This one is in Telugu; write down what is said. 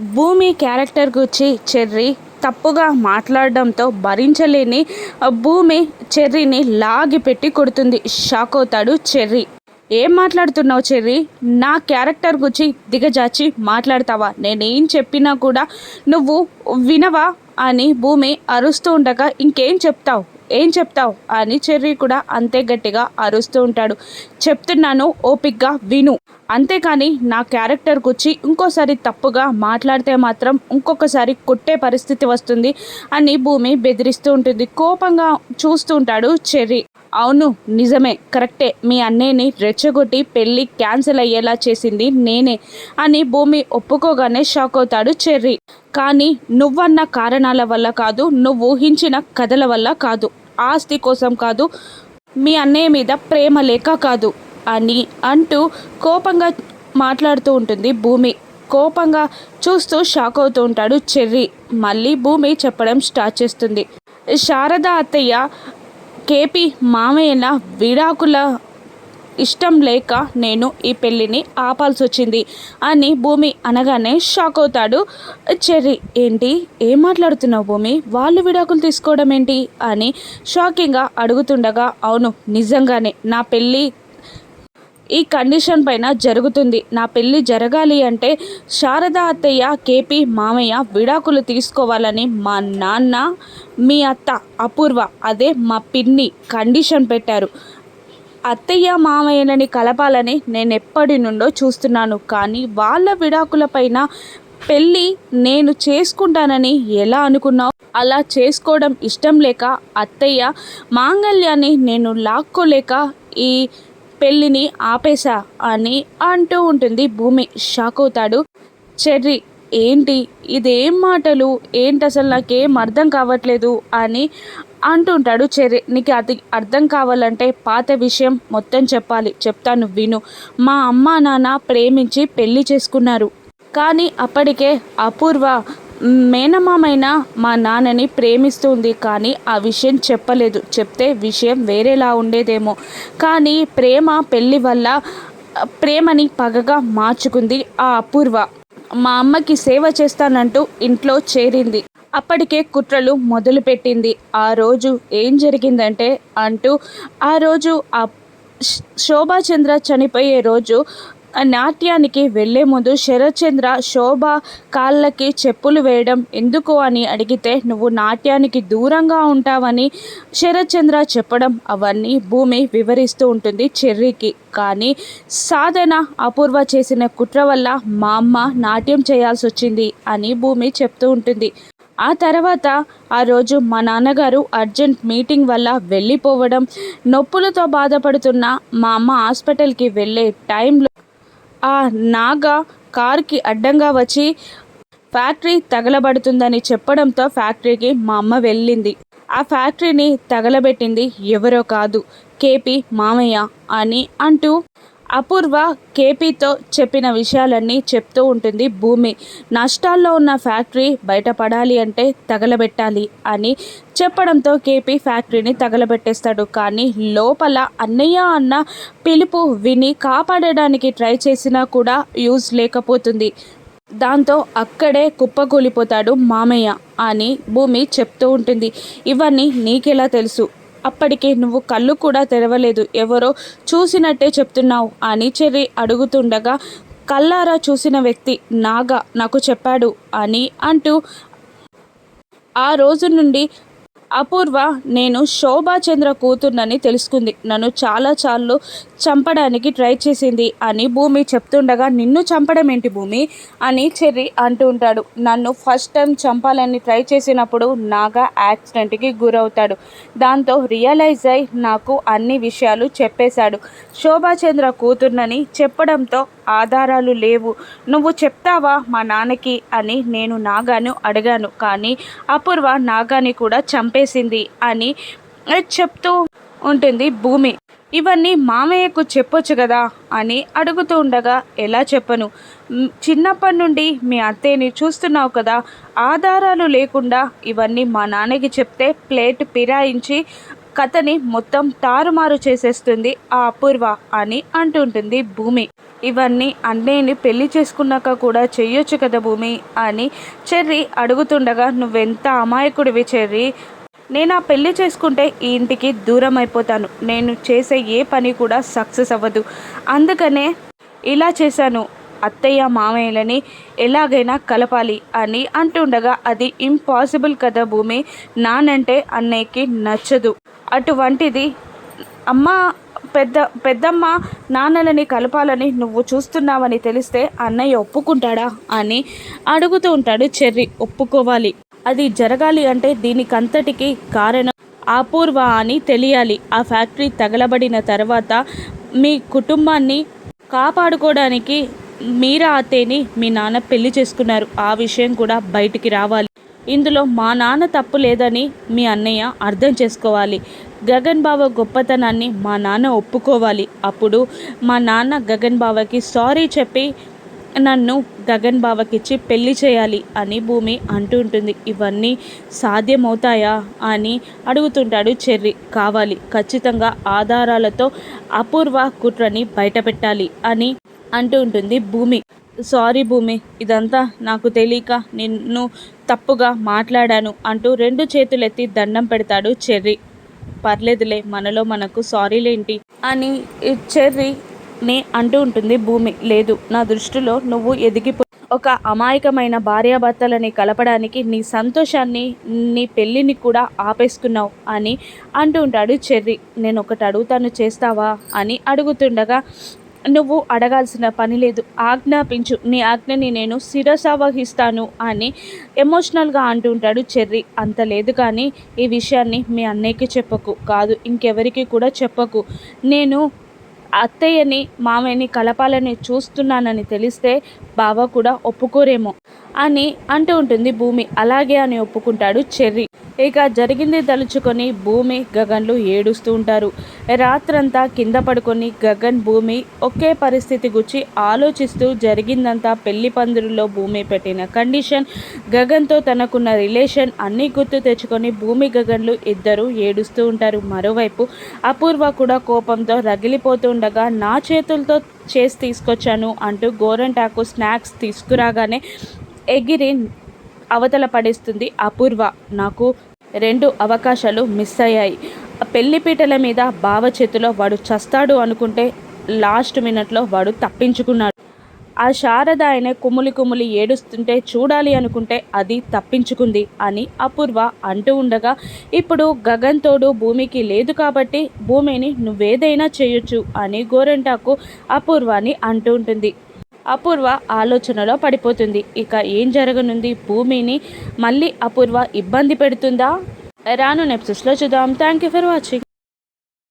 భూమి క్యారెక్టర్ గురించి చెర్రీ తప్పుగా మాట్లాడడంతో భరించలేని భూమి చెర్రీని లాగి పెట్టి కొడుతుంది. షాక్ అవుతాడు చెర్రీ. ఏం మాట్లాడుతున్నావు చెర్రీ? నా క్యారెక్టర్ గురించి దిగజాచి మాట్లాడతావా? నేనేం చెప్పినా కూడా నువ్వు వినవా? అని భూమి అరుస్తూ ఉండగా ఇంకేం చెప్తావు? ఏం చెప్తావు? అని చెర్రీ కూడా అంతే గట్టిగా అరుస్తూ ఉంటాడు. చెప్తున్నాను ఓపిక్గా విను. అంతేకాని నా క్యారెక్టర్ గురించి ఇంకోసారి తప్పుగా మాట్లాడితే మాత్రం ఇంకొకసారి కొట్టే పరిస్థితి వస్తుంది అని భూమి బెదిరిస్తూ ఉంటుంది. కోపంగా చూస్తూ ఉంటాడు చెర్రీ. అవును నిజమే కరెక్టే. మీ అన్నయ్యని రెచ్చగొట్టి పెళ్ళి క్యాన్సిల్ అయ్యేలా చేసింది నేనే అని భూమి ఒప్పుకోగానే షాక్ అవుతాడు చెర్రీ. కానీ నువ్వన్న కారణాల వల్ల కాదు నువ్వు ఊహించిన కథల వల్ల కాదు. ఆస్తి కోసం కాదు మీ అన్నయ్య మీద ప్రేమ లేక కాదు. అని అంటూ కోపంగా మాట్లాడుతూ ఉంటుంది. భూమి కోపంగా చూస్తూ షాక్ అవుతూ ఉంటాడు చెర్రీ. మళ్ళీ భూమి చెప్పడం స్టార్ట్ చేస్తుంది. శారద అత్తయ్య కేపీ మామయ్యన విడాకుల ఇష్టం లేక నేను ఈ పెళ్ళిని ఆపాల్సి వచ్చింది అని భూమి అనగానే షాక్ అవుతాడు చెర్రీ. ఏంటి? ఏం మాట్లాడుతున్నావు భూమి? వాళ్ళు విడాకులు తీసుకోవడం ఏంటి? అని షాకింగ్గా అడుగుతుండగా అవును నిజంగానే నా పెళ్ళి ఈ కండిషన్ పైన జరుగుతుంది. నా పెళ్ళి జరగాలి అంటే శారదా అత్తయ్య కేపీ మామయ్య విడాకులు తీసుకోవాలని మా నాన్న మీ అత్త అపూర్వ అదే మా పిన్ని కండిషన్ పెట్టారు. అత్తయ్య మామయ్యలని కలపాలని నేను ఎప్పటి నుండో చూస్తున్నాను. కానీ వాళ్ళ విడాకులపైన పెళ్ళి నేను చేసుకుంటానని ఎలా అనుకున్నావు? అలా చేసుకోవడం ఇష్టం లేక అత్తయ్య మాంగళ్యాన్ని నేను లాక్కోలేక ఈ పెళ్ళిని ఆపేశా అని అంటూ ఉంటుంది భూమి. షాక్ అవుతాడు. చెర్రీ ఏంటి? ఇదేం మాటలు? ఏంటి అసలు నాకేం అర్థం కావట్లేదు అని అంటుంటాడు చెర్రీ. నీకు అది అర్థం కావాలంటే పాత విషయం మొత్తం చెప్పాలి. చెప్తాను విను. మా అమ్మ నాన్న ప్రేమించి పెళ్ళి చేసుకున్నారు. కానీ అప్పటికే అపూర్వ మేనమామైన మా నాన్నని ప్రేమిస్తుంది కానీ ఆ విషయం చెప్పలేదు. చెప్తే విషయం వేరేలా ఉండేదేమో. కానీ ప్రేమ పెళ్ళి వల్ల ప్రేమని పగగా మార్చుకుంది ఆ అపూర్వ. మా అమ్మకి సేవ చేస్తానంటూ ఇంట్లో చేరింది. అప్పటికే కుట్రలు మొదలుపెట్టింది. ఆ రోజు ఏం జరిగిందంటే అంటూ ఆ రోజు ఆ శోభాచంద్ర చనిపోయే రోజు నాట్యానికి వెళ్ళే ముందు శరత్చంద్ర శోభ కాళ్ళకి చెప్పులు వేయడం ఎందుకు అని అడిగితే నువ్వు నాట్యానికి దూరంగా ఉంటావని శరత్చంద్ర చెప్పడం అవన్నీ భూమి వివరిస్తూ ఉంటుంది చెర్రీకి. కానీ సాధన అపూర్వ చేసిన కుట్ర వల్ల మా అమ్మ నాట్యం చేయాల్సి వచ్చింది అని భూమి చెప్తూ ఉంటుంది. ఆ తర్వాత ఆ రోజు మా నాన్నగారు అర్జెంట్ మీటింగ్ వల్ల వెళ్ళిపోవడం నొప్పులతో బాధపడుతున్న మా అమ్మ హాస్పిటల్కి వెళ్ళే టైంలో ఆ నాగ కారుకి అడ్డంగా వచ్చి ఫ్యాక్టరీ తగలబడుతుందని చెప్పడంతో ఫ్యాక్టరీకి మా అమ్మ వెళ్ళింది. ఆ ఫ్యాక్టరీని తగలబెట్టింది ఎవరో కాదు కేపీ మామయ్య అని అంటూ అపూర్వ కేపీతో చెప్పిన విషయాలన్నీ చెప్తూ ఉంటుంది భూమి. నష్టాల్లో ఉన్న ఫ్యాక్టరీ బయటపడాలి అంటే తగలబెట్టాలి అని చెప్పడంతో కేపీ ఫ్యాక్టరీని తగలబెట్టేస్తాడు. కానీ లోపల అన్నయ్య అన్న పిలుపు విని కాపాడడానికి ట్రై చేసినా కూడా యూజ్ లేకపోతుంది. దాంతో అక్కడే కుప్పకూలిపోతాడు మామయ్య అని భూమి చెప్తూ ఉంటుంది. ఇవన్నీ నీకెలా తెలుసు? అప్పటికి నువ్వు కళ్ళు కూడా తెరవలేదు. ఎవరో చూసినట్టే చెప్తున్నావు అని చెర్రి అడుగుతుండగా కల్లారా చూసిన వ్యక్తి నాగా నాకు చెప్పాడు అని అంటూ ఆ రోజు నుండి అపూర్వ నేను శోభాచంద్ర కూతుర్నని తెలుసుకుంది. నన్ను చాలా చాలు చంపడానికి ట్రై చేసింది అని భూమి చెప్తుండగా నిన్ను చంపడం ఏంటి భూమి? అని చెర్రి అంటూ ఉంటాడు. నన్ను ఫస్ట్ టైం చంపాలని ట్రై చేసినప్పుడు నాగా యాక్సిడెంట్కి గురవుతాడు. దాంతో రియలైజ్ అయి నాకు అన్ని విషయాలు చెప్పేశాడు. శోభాచంద్ర కూతుర్నని చెప్పడంతో ఆధారాలు లేవు. నువ్వు చెప్తావా మా నాన్నకి? అని నేను నాగాను అడిగాను. కానీ అపూర్వ నాగాని కూడా చంపేసింది అని చెప్తూ ఉంటుంది భూమి. ఇవన్నీ మామయ్యకు చెప్పొచ్చు కదా? అని అడుగుతూ ఉండగా ఎలా చెప్పను? చిన్నప్పటి నుండి మీ అత్తయ్యని చూస్తున్నావు కదా. ఆధారాలు లేకుండా ఇవన్నీ మా నాన్నకి చెప్తే ప్లేట్ పిరాయించి కథని మొత్తం తారుమారు చేసేస్తుంది ఆ అపూర్వ అని అంటుంటుంది భూమి. ఇవన్నీ అన్నయ్యని పెళ్ళి చేసుకున్నాక కూడా చెయ్యొచ్చు కదా భూమి అని చెర్రి అడుగుతుండగా నువ్వెంత అమాయకుడివి చెర్రి? నేను ఆ పెళ్ళి చేసుకుంటే ఈ ఇంటికి దూరం అయిపోతాను. నేను చేసే ఏ పని కూడా సక్సెస్ అవ్వదు. అందుకనే ఇలా చేశాను. అత్తయ్య మామయ్యలని ఎలాగైనా కలపాలి అని అంటుండగా అది ఇంపాసిబుల్ కదా భూమి. నానంటే అన్నయ్యకి నచ్చదు. అటువంటిది. అమ్మ పెద్ద పెద్దమ్మ నాన్నలని కలపాలని నువ్వు చూస్తున్నావని తెలిస్తే అన్నయ్య ఒప్పుకుంటాడా అని అడుగుతూ ఉంటాడు చెర్రి. ఒప్పుకోవాలి. అది జరగాలి అంటే దీనికంతటికి కారణం అపూర్వ అని తెలియాలి. ఆ ఫ్యాక్టరీ తగలబడిన తర్వాత మీ కుటుంబాన్ని కాపాడుకోవడానికి మీరా అత్తేని మీ నాన్న పెళ్ళి చేసుకున్నారు. ఆ విషయం కూడా బయటికి రావాలి. ఇందులో మా నాన్న తప్పు లేదని మీ అన్నయ్య అర్థం చేసుకోవాలి. గగన్ బావ గొప్పతనాన్ని మా నాన్న ఒప్పుకోవాలి. అప్పుడు మా నాన్న గగన్ బావకి సారీ చెప్పి నన్ను గగన్ బావకిచ్చి పెళ్ళి చేయాలి అని భూమి అంటుంటుంది. ఇవన్నీ సాధ్యమవుతాయా అని అడుగుతుంటాడు చెర్రి. కావాలి. ఖచ్చితంగా ఆధారాలతో అపూర్వ కుట్రని బయటపెట్టాలి అని అంటూ ఉంటుంది భూమి. సారీ భూమి ఇదంతా నాకు తెలియక నిన్ను తప్పుగా మాట్లాడాను అంటూ రెండు చేతులెత్తి దండం పెడతాడు చెర్రి. పర్లేదులే మనలో మనకు సారీలేంటి? అని చెర్రీని అంటూ ఉంటుంది భూమి. లేదు నా దృష్టిలో నువ్వు ఎదిగిపో. ఒక అమాయకమైన భార్యాభర్తలని కలపడానికి నీ సంతోషాన్ని నీ పెళ్ళిని కూడా ఆపేసుకున్నావు అని అంటూ ఉంటాడు చెర్రి. నేను ఒకటి అడుగుతాను చేస్తావా అని అడుగుతుండగా నువ్వు అడగాల్సిన పని లేదు. ఆజ్ఞాపించు. నీ ఆజ్ఞని నేను శిరసావహిస్తాను అని ఎమోషనల్గా అంటుంటాడు చెర్రీ. అంత లేదు కానీ ఈ విషయాన్ని మీ అన్నయ్యకి చెప్పకు. కాదు ఇంకెవరికి కూడా చెప్పకు. నేను అత్తయ్యని మామయ్యని కలపాలని చూస్తున్నానని తెలిస్తే బావ కూడా ఒప్పుకోరేమో అని అంటూ ఉంటుంది భూమి. అలాగే అని ఒప్పుకుంటాడు చెర్రి. ఇక జరిగింది తలుచుకొని భూమి గగన్లు ఏడుస్తూ ఉంటారు. రాత్రంతా కింద పడుకొని గగన్ భూమి ఒకే పరిస్థితి గుచ్చి ఆలోచిస్తూ జరిగిందంతా పెళ్ళి పందిరిలో భూమి పెట్టిన కండిషన్ గగన్తో తనకున్న రిలేషన్ అన్నీ గుర్తు తెచ్చుకొని భూమి గగన్లు ఇద్దరు ఏడుస్తూ ఉంటారు. మరోవైపు అపూర్వ కూడా కోపంతో రగిలిపోతుండగా నా చేతులతో చేసి తీసుకొచ్చాను అంటూ గోరంటాకు స్నాక్స్ తీసుకురాగానే ఎగిరి అవతల పడేస్తుంది అపూర్వ. నాకు రెండు అవకాశాలు మిస్ అయ్యాయి. పెళ్ళిపీటల మీద బావ చేతిలో వాడు చస్తాడు అనుకుంటే లాస్ట్ మినిట్లో వాడు తప్పించుకున్నాడు. ఆ శారద ఆయన కుములి కుములి ఏడుస్తుంటే చూడాలి అనుకుంటే అది తప్పించుకుంది అని అపూర్వ అంటూ ఉండగా ఇప్పుడు గగన్ తోడు భూమికి లేదు కాబట్టి భూమిని నువ్వేదైనా చేయొచ్చు అని గోరెంటాకు అపూర్వని అంటూ ఉంటుంది. అపూర్వ ఆలోచనలో పడిపోతుంది. ఇక ఏం జరగనుంది? భూమిని మళ్ళీ అపూర్వ ఇబ్బంది పెడుతుందా? రాను నెప్సెస్లో చూద్దాం. Thank you for watching